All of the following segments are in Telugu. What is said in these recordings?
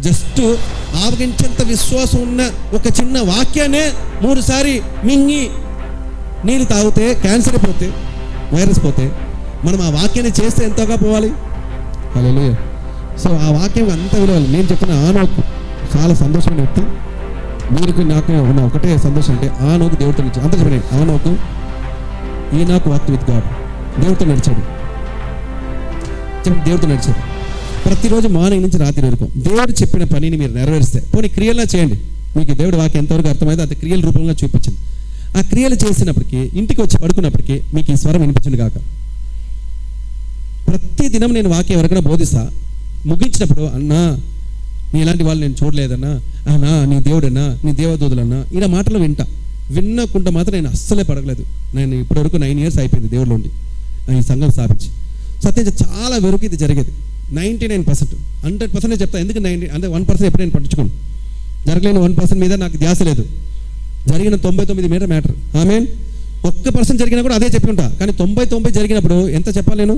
జస్ట్ ఆవగించేంత విశ్వాసం ఉన్న ఒక చిన్న వాక్యాన్నే మూడుసారి మింగి నీళ్ళు తాగితే క్యాన్సర్ పోతే వైరస్ పోతే మనం ఆ వాక్యాన్ని చేస్తే ఎంతగా పోవాలి? హల్లెలూయా సో ఆ వాక్యం అంత విలువ నేను చెప్పిన ఆనోకు చాలా సంతోషమైన వ్యక్తి. మీరు నాకు ఉన్న ఒకటే సంతోషం అంటే ఆనోకు దేవుడితో నడిచాడు అంత చెప్పండి. ఆనోకు ఈ నాకు వాక్ విత్ గాడ్ దేవుడితో నడిచాడు. చెప్పండి దేవుడితో నడిచాడు. ప్రతిరోజు మార్నింగ్ నుంచి రాత్రి వరకు. దేవుడు చెప్పిన పనిని మీరు నెరవేరిస్తే. పోనీ క్రియలా చేయండి. మీకు దేవుడు వాకి ఎంతవరకు అర్థమైందో అది క్రియల రూపంగా చూపించింది. ఆ క్రియలు చేసినప్పటికీ ఇంటికి వచ్చి పడుకున్నప్పటికీ మీకు ఈ స్వరం వినిపించింది కాక. ప్రతి దినం నేను వాక్యం ఎవరికైనా బోధిస్తా. ముగించినప్పుడు అన్నా నీ ఇలాంటి వాళ్ళు నేను చూడలేదన్నా. అన్నా నీ దేవుడన్నా నీ దేవదూదులన్నా ఇలా మాటలు వింటా. విన్నకుండా మాత్రం నేను అస్సలే పడగలేదు నేను ఇప్పటివరకు నైన్ ఇయర్స్ అయిపోయింది దేవుడిలో ఉండి ఈ సంఘం స్థాపించి. సత్యం చాలా వరకు ఇది జరిగేది. Ninety nine percent. Hundred percent చెప్తా ఎందుకు నైంటీ అంటే వన్ పర్సెంట్ ఎప్పుడు నేను పట్టించుకోను. జరగలేని వన్ పర్సెంట్ మీద నాకు ధ్యాస లేదు. జరిగిన తొంభై తొమ్మిది మీద మ్యాటర్. ఆమె ఒక్క పర్సెంట్ జరిగినా కూడా అదే చెప్పుకుంటా. కానీ తొంభై తొంభై జరిగినప్పుడు ఎంత చెప్పాలి నేను?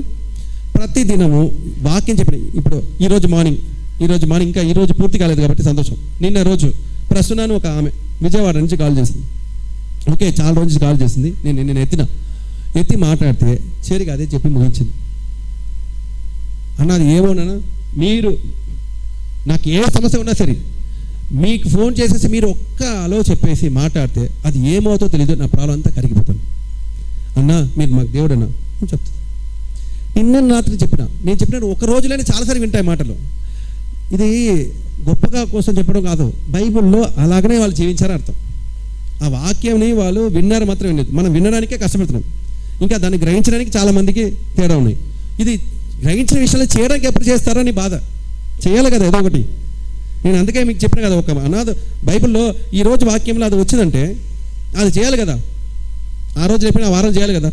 ప్రతి దినము వాక్యం చెప్పిన ఇప్పుడు ఈరోజు మార్నింగ్ ఈరోజు మార్నింగ్ ఇంకా ఈరోజు పూర్తి కాలేదు కాబట్టి సంతోషం. నిన్న రోజు ప్రస్తుతాన్ని ఒక ఆమె విజయవాడ నుంచి కాల్ చేసింది. ఓకే చాలా రోజు కాల్ చేసింది. నేను నేను ఎత్తిన ఎత్తి మాట్లాడితే చేరికి అదే చెప్పి ముగించింది. అన్నది ఏమోనన్నా మీరు నాకు ఏ సమస్య ఉన్నా సరే మీకు ఫోన్ చేసేసి మీరు ఒక్క అలో చెప్పేసి మాట్లాడితే అది ఏమవుతో తెలియదు నా ప్రాణం అంతా కరిగిపోతాను అన్నా మీరు మాకు దేవుడు అన్నా అని చెప్తాను నిన్న రాత్రి చెప్పిన నేను చెప్పిన ఒక రోజులోనే చాలాసార్లు వింటాయి మాటలు. ఇది గొప్పగా కోసం చెప్పడం కాదు బైబిల్లో అలాగనే వాళ్ళు జీవించారని అర్థం. ఆ వాక్యంని వాళ్ళు విన్నారు మాత్రం వినలేదు మనం వినడానికే కష్టపడుతున్నాం. ఇంకా దాన్ని గ్రహించడానికి చాలామందికి తేడా ఉన్నాయి. ఇది గ్రహించిన విషయాలు చేయడానికి ఎప్పుడు చేస్తారని బాధ. చేయాలి కదా ఏదో ఒకటి. నేను అందుకే మీకు చెప్పిన కదా ఒక అనాథ బైబిల్లో ఈ రోజు వాక్యంలో అది వచ్చిందంటే అది చేయాలి కదా. ఆ రోజు చెప్పిన ఆ వారం చేయాలి కదా.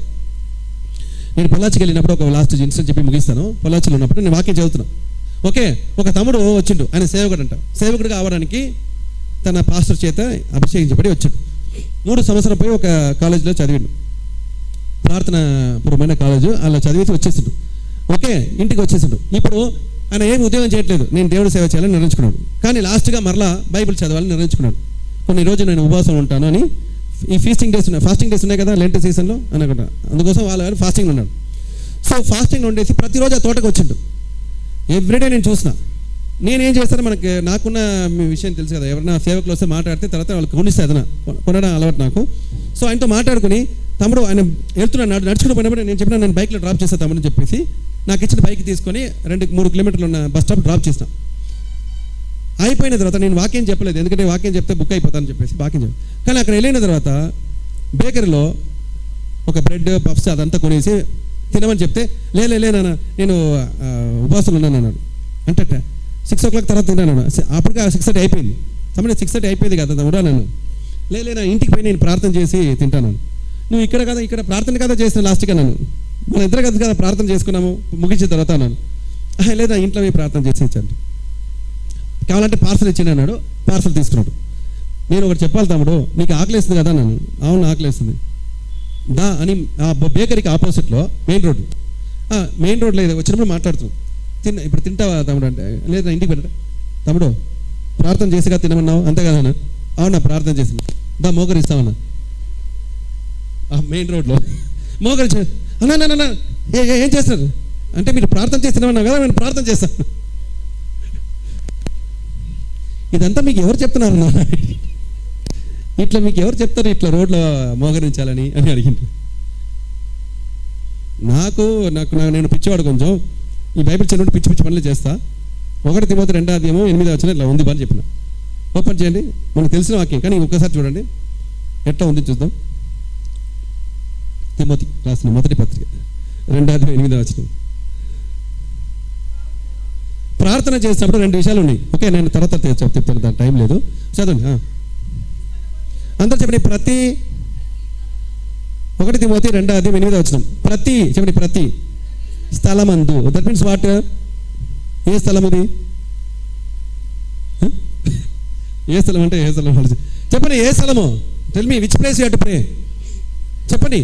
నేను పొల్లాచికి వెళ్ళినప్పుడు ఒక లాస్ట్ ఇన్సిడెంట్ చెప్పి ముగిస్తాను. పొల్లాచిలో ఉన్నప్పుడు నేను వాక్యం చదువుతున్నాను ఓకే ఒక తమ్ముడు వచ్చిండు. ఆయన సేవకుడు అంట సేవకుడు కావడానికి తన పాస్టర్ చేత అభిషేకించబడి వచ్చాడు. మూడు సంవత్సరం పోయి ఒక కాలేజీలో చదివిండు. ప్రార్థన పూర్వమైన కాలేజు అలా చదివితే వచ్చేసిండు. ఓకే ఇంటికి వచ్చేసిండు. ఇప్పుడు ఆయన ఏం ఉద్యోగం చేయట్లేదు. నేను దేవుడు సేవ చేయాలని నిర్ణయించుకున్నాడు. కానీ లాస్ట్గా మరలా బైబిల్ చదవాలని నిర్ణయించుకున్నాడు. కొన్ని రోజులు నేను ఉపవాసం ఉంటాను అని ఈ ఫీస్టింగ్ డేస్ ఉన్నాయి. ఫాస్టింగ్ డేస్ ఉన్నాయి కదా లెంట్ సీజన్లో అనుకుంటా. అందుకోసం వాళ్ళు ఫాస్టింగ్ ఉన్నాడు. సో ఫాస్టింగ్ ఉండేసి ప్రతిరోజు ఆ తోటకు వచ్చిండు. ఎవ్రీడే నేను చూసిన. నేనేం చేస్తాను మనకి నాకున్న మీ విషయం తెలుసు కదా. ఎవరైనా సేవకులు వస్తే మాట్లాడితే తర్వాత వాళ్ళకి కొనిస్తే అదన కొనడం అలవాటు నాకు. సో ఆయనతో మాట్లాడుకుని తమ్ముడు ఆయన వెళ్తున్నాడు. నడుచుకుని పోయినప్పుడు నేను చెప్పిన నేను బైక్లో డ్రాప్ చేస్తాను తమ్ముడు చెప్పేసి నాకు ఇచ్చిన బైక్ తీసుకొని రెండు మూడు కిలోమీటర్లు ఉన్న బస్ స్టాప్ డ్రాప్ చేసిన. అయిపోయిన తర్వాత నేను వాక్యం చెప్పలేదు. ఎందుకంటే వాక్యం చెప్తే బుక్ అయిపోతానని చెప్పేసి వాక్యం చెప్పి. కానీ అక్కడ వెళ్ళిన తర్వాత బేకరీలో ఒక బ్రెడ్ పఫ్స్ అదంతా కొనేసి తినమని చెప్తే లేలే లే, నేను ఉపాసులు ఉన్నాను అన్నాడు. అంటే సిక్స్ ఓ క్లాక్ తర్వాత తిన్నాను అప్పటికి సిక్స్ థర్టీ అయిపోయింది. సమయం సిక్స్ థర్టీ అయిపోయింది కదా తమ్ముడు నన్ను. లేలే నా ఇంటికి పోయి నేను ప్రార్థన చేసి తింటాను నువ్వు ఇక్కడ కదా ఇక్కడ ప్రార్థన కదా చేసిన లాస్ట్గా నన్ను మన ఇద్దరు కదా కదా ప్రార్థన చేసుకున్నాము ముగించిన తర్వాత అన్నాను "ఆహా, లేదా ఇంట్లో మీ ప్రార్థన చేసి కావాలంటే పార్సల్ ఇచ్చిండు అన్నాడు పార్సల్ తీసుకున్నాడు. నేను ఒకటి చెప్పాలి తమ్ముడు నీకు ఆకలేస్తుంది కదా నన్ను అవును ఆకలేస్తుంది దా అని ఆ బేకరీకి ఆపోజిట్లో మెయిన్ రోడ్. మెయిన్ రోడ్లో ఇది వచ్చినప్పుడు మాట్లాడుతున్నాం తిన్న ఇప్పుడు తింటావా తమ్ముడు అంటే లేదు నా ఇంటికి పెట్ట తమ్ముడు ప్రార్థన చేసిగా తినమన్నావు అంతే కదా అన్న అవునా ప్రార్థన చేసింది. దా మోకరిస్తామన్నా మెయిన్ రోడ్లో. మోకరు అన్నా అన్నా, ఏ ఏం చేస్తారు అంటే మీరు ప్రార్థన చేస్తున్నామన్నా కదా నేను ప్రార్థన చేస్తాను ఇదంతా మీకు ఎవరు చెప్తున్నారు ఇట్లా మీకు ఎవరు చెప్తారు ఇట్లా రోడ్లో మోగరించాలని అని అడిగింది. నాకు నాకు నేను పిచ్చివాడు కొంచెం. ఈ బైబిల్ చదివినప్పుడు పిచ్చి పిచ్చి పనులు చేస్తా. ఒకటి తిమోతి రెండో అధ్యాయము ఎనిమిది వచ్చిన ఇట్లా ఉంది పని చెప్పిన. ఓపెన్ చేయండి మనకు తెలిసిన వాక్యం. కానీ ఒక్కసారి చూడండి. ఎట్లా ఉంది చూద్దాం. తిమ్మతి రాసిన మొదటి పత్రిక రెండాది అధ్యాయం ఎనిమిది వచ్చిన ప్రార్థన చేసినప్పుడు రెండు విషయాలు ఉన్నాయి. ఓకే నేను తర్వాత చెప్తాను దాని టైం లేదు. చదవండి ఆ. అందరూ చెప్పండి ప్రతి ఒకటి తిమోతి రెండాది అధ్యాయం ఎనిమిది వచ్చిన ప్రతి చెప్పండి ప్రతి స్థలమందు. దట్ మీన్స్ వాట్ ఏ స్థలం అది? ఏ స్థలం అంటే ఏ స్థలం? చెప్పండి ఏ స్థలము? Tell me which place you to pray చెప్పండి.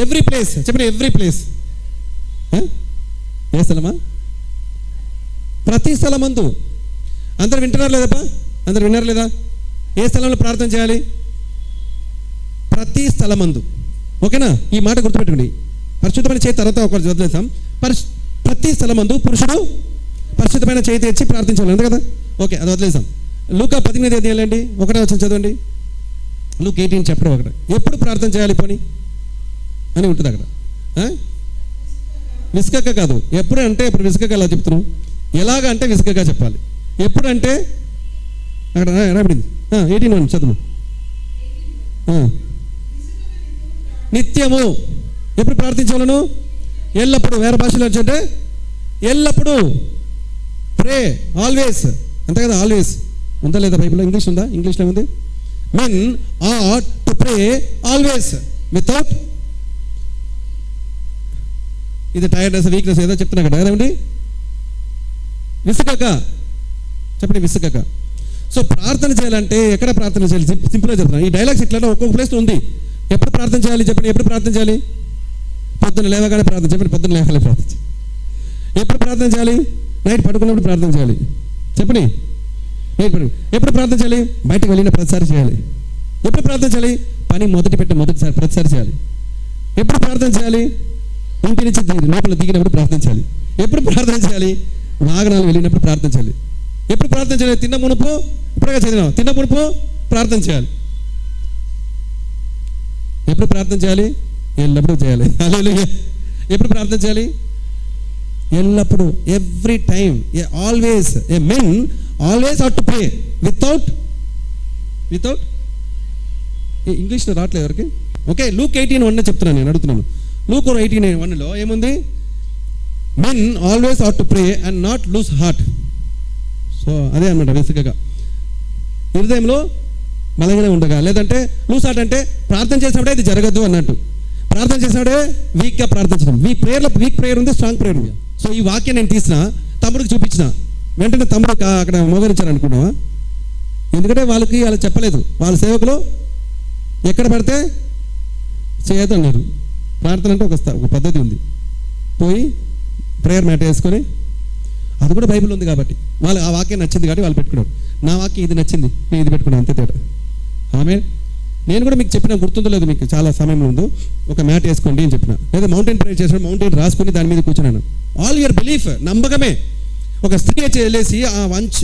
ఎవ్రీ ప్లేస్ చెప్పండి ఎవ్రీ ప్లేస్ ఏ స్థలమా? ప్రతి స్థలమందు. అందరు వింటున్నారు లేదప్పా? అందరు విన్నారు లేదా? ఏ స్థలంలో ప్రార్థన చేయాలి? ప్రతి స్థలమందు. ఓకేనా? ఈ మాట గుర్తుపెట్టుకోండి. పరిశుద్ధమైన చేతి తర్వాత ఒకరు వదిలేసాం పరిశు ప్రతి స్థలమందు పురుషుడు పరిశుద్ధమైన చేయి తెచ్చి ప్రార్థించాలి. అంతే కదా? ఓకే అది వదిలేసాం లూక పదిహేను తీయాలండి ఒకటే వచ్చిన చదవండి. లూక్ ఎయిటీన్ చెప్పడం ఒకటి. ఎప్పుడు ప్రార్థన చేయాలి పోనీ? అని ఉంటుంది అక్కడ. విసుకక కాదు. ఎప్పుడు అంటే ఇప్పుడు విసుకక అలా చెప్తున్నాం ఎలాగ అంటే విసుకగా చెప్పాలి. ఎప్పుడంటే? అక్కడ రాబడింది ఎయిటీన్ వన్ చదువు. నిత్యము. ఎప్పుడు ప్రార్థించగలను ఎల్లప్పుడు. వేరే భాషలో వచ్చంటే ఎల్లప్పుడు. ప్రే ఆల్వేస్ అంతే కదా ఆల్వేస్ ఉందా లేదా బైబిల్లో? ఇంగ్లీష్ ఉందా? ఇంగ్లీష్లో ఉంది men are to pray always without ఇది టైర్డ్నెస్ వీక్నెస్ ఏదో చెప్తున్నా కదా ఏమండి? విసుకక చెప్పండి విసుకక సో ప్రార్థన చేయాలంటే ఎక్కడ ప్రార్థన చేయాలి? సింపుల్గా చెప్తున్నాను ఈ డైలాగ్స్ ఇట్లా ఒక్కొక్క ప్లేస్ ఉంది. ఎప్పుడు ప్రార్థన చేయాలి? చెప్పండి ఎప్పుడు ప్రార్థన చేయాలి? పొద్దున్న లేవగానే ప్రార్థన చెప్పండి పొద్దున్న లేవగానే ప్రార్థన ఎప్పుడు ప్రార్థన చేయాలి? నైట్ పడుకున్నప్పుడు ప్రార్థన చేయాలి. చెప్పండి. నైట్ పడు ఎప్పుడు ప్రార్థన చేయాలి? బయటకు వెళ్ళిన ప్రతిసారి చేయాలి. ఎప్పుడు ప్రార్థన చేయాలి? పని మొదటి పెట్టిన మొదటిసారి ప్రతిసారి చేయాలి. ఎప్పుడు ప్రార్థన చేయాలి? ఇంటి నుంచి లోపల దిగినప్పుడు ప్రార్థించాలి ఎప్పుడు ప్రార్థన చేయాలి? వాహనాలు వెళ్ళినప్పుడు ప్రార్థన చేయాలి. ఎప్పుడు ప్రార్థన చేయాలి? తిన్న మునుపు? ఇప్పుడుగా చదివినాం తిన్న మునుపు ప్రార్థన చేయాలి. ఎప్పుడు ప్రార్థన చేయాలి? ఎల్లప్పుడూ చేయాలి. అలా ఎప్పుడు ప్రార్థన చేయాలి? ఎల్లప్పుడూ. Every time always. A men always ought to pray. Without? Without? ఇంగ్లీష్లో రావట్లేదు ఎవరికి? ఓకే లూక్ ఎయిటీన్ వన్ చెప్తున్నాను నేను అడుగుతున్నాను. లూకూర్ ఎయిటీన్ వన్లో ఏముంది? Men always ought to pray and not lose heart so అదే అన్నమాట బేసిక్గా హృదయంలో బలంగానే ఉండగా లేదంటే లూజ్ హార్ట్ అంటే ప్రార్థన చేసినప్పుడే ఇది జరగదు అన్నట్టు. ప్రార్థన చేసినప్పుడే వీక్గా ప్రార్థించడం. వీక్ ప్రేయర్లో వీక్ ప్రేయర్ ఉంది స్ట్రాంగ్ ప్రేయర్ ఉంది. సో ఈ వాక్యం నేను తీసిన తమ్ముడికి చూపించిన. వెంటనే తమ్ముడు అక్కడ మోగరించారు అనుకున్నావా ఎందుకంటే వాళ్ళకి అలా చెప్పలేదు. వాళ్ళ సేవకులు ఎక్కడ పడితే చేయొద్దు అన్నారు ప్రార్థన అంటే ఒక ఒక పద్ధతి ఉంది. పోయి ప్రేయర్ మ్యాట్ వేసుకొని అది కూడా బైబిల్ ఉంది కాబట్టి. వాళ్ళు ఆ వాక్యం నచ్చింది కాబట్టి వాళ్ళు పెట్టుకున్నారు. నా వాక్యం ఇది నచ్చింది నేను ఇది పెట్టుకున్నాను అంతే తేడా. ఆమె నేను కూడా మీకు చెప్పిన గుర్తుందో లేదు మీకు చాలా సమయం ముందు ఒక మ్యాట్ వేసుకోండి అని చెప్పిన. లేదా మౌంటైన్ ప్రేయర్ చేసిన మౌంటైన్ రాసుకొని దాని మీద కూర్చున్నాను. ఆల్ యువర్ బిలీఫ్ నమ్మకమే. ఒక స్త్రీ వచ్చి వెళ్ళేసి ఆ వంచ్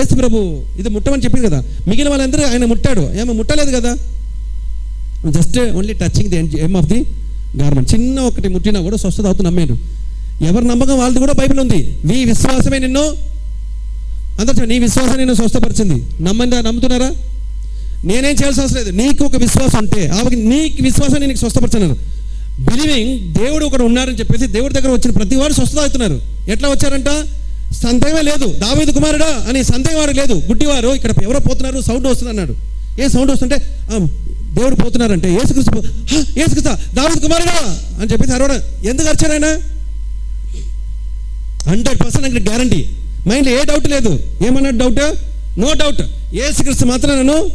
ఏసు ప్రభు ఇది ముట్టమని చెప్పింది కదా. మిగిలిన వాళ్ళందరూ ఆయన ముట్టాడు. ఏమో ముట్టలేదు కదా. Just only touching the hem of the garment. చిన్న ఒకటి ముట్టినా కూడా స్వస్థత అవుతుంది నమ్మాడు ఎవరి నమ్మకం వాళ్ళది కూడా బైబిల్ ఉంది. నీ విశ్వాసమే నిన్ను అందరూ నీ విశ్వాసం నిన్ను స్వస్థపరిచింది. నమ్మందా నమ్ముతున్నారా? నేనేం చేయాల్సిన అవసరం లేదు. నీకు ఒక విశ్వాసం ఉంటే ఆమెకి నీకు విశ్వాసాన్ని నీకు స్వస్థపరచన్నారు బిలీవింగ్ దేవుడు ఒకడు ఉన్నారని చెప్పేసి దేవుడి దగ్గర వచ్చిన ప్రతి వాడు స్వస్థత అవుతున్నారు. ఎట్లా వచ్చారంట? సందేహమే లేదు. దావేది కుమారుడా అని సందేహం వాడు లేదు. గుడ్డివారు ఇక్కడ ఎవరో పోతున్నారు సౌండ్ వస్తుంది అన్నాడు ఏ సౌండ్ వస్తుంటే దేవుడు పోతున్నారంటే ఏసుకృష్ణ పో- "హ, కుమారుడా అని చెప్పేసి అరవడం ఎందుకు అరిచారు హండ్రెడ్ పర్సెంట్ అక్కడ గ్యారంటీ. మైండ్లో ఏ డౌట్ లేదు. ఏమన్నాడు డౌట్ నో డౌట్ ఏసుకృష్ణ మాత్రం నన్ను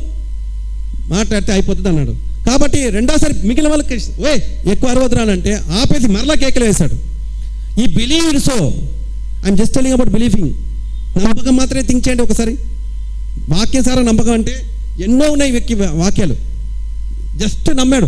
మాట్లాడితే అయిపోతుంది అన్నాడు. కాబట్టి రెండోసారి మిగిలిన వాళ్ళకి ఓే ఎక్కువ అరవద్రానంటే ఆపేసి మరలా కేకలు వేశాడు. ఈ believe so I'm just telling about believing నమ్మకం మాత్రమే థింక్ చేయండి ఒకసారి. వాక్యం సారా నమ్మకం అంటే ఎన్నో ఉన్నాయి వ్యక్తి వాక్యాలు. జస్ట్ నమ్మాడు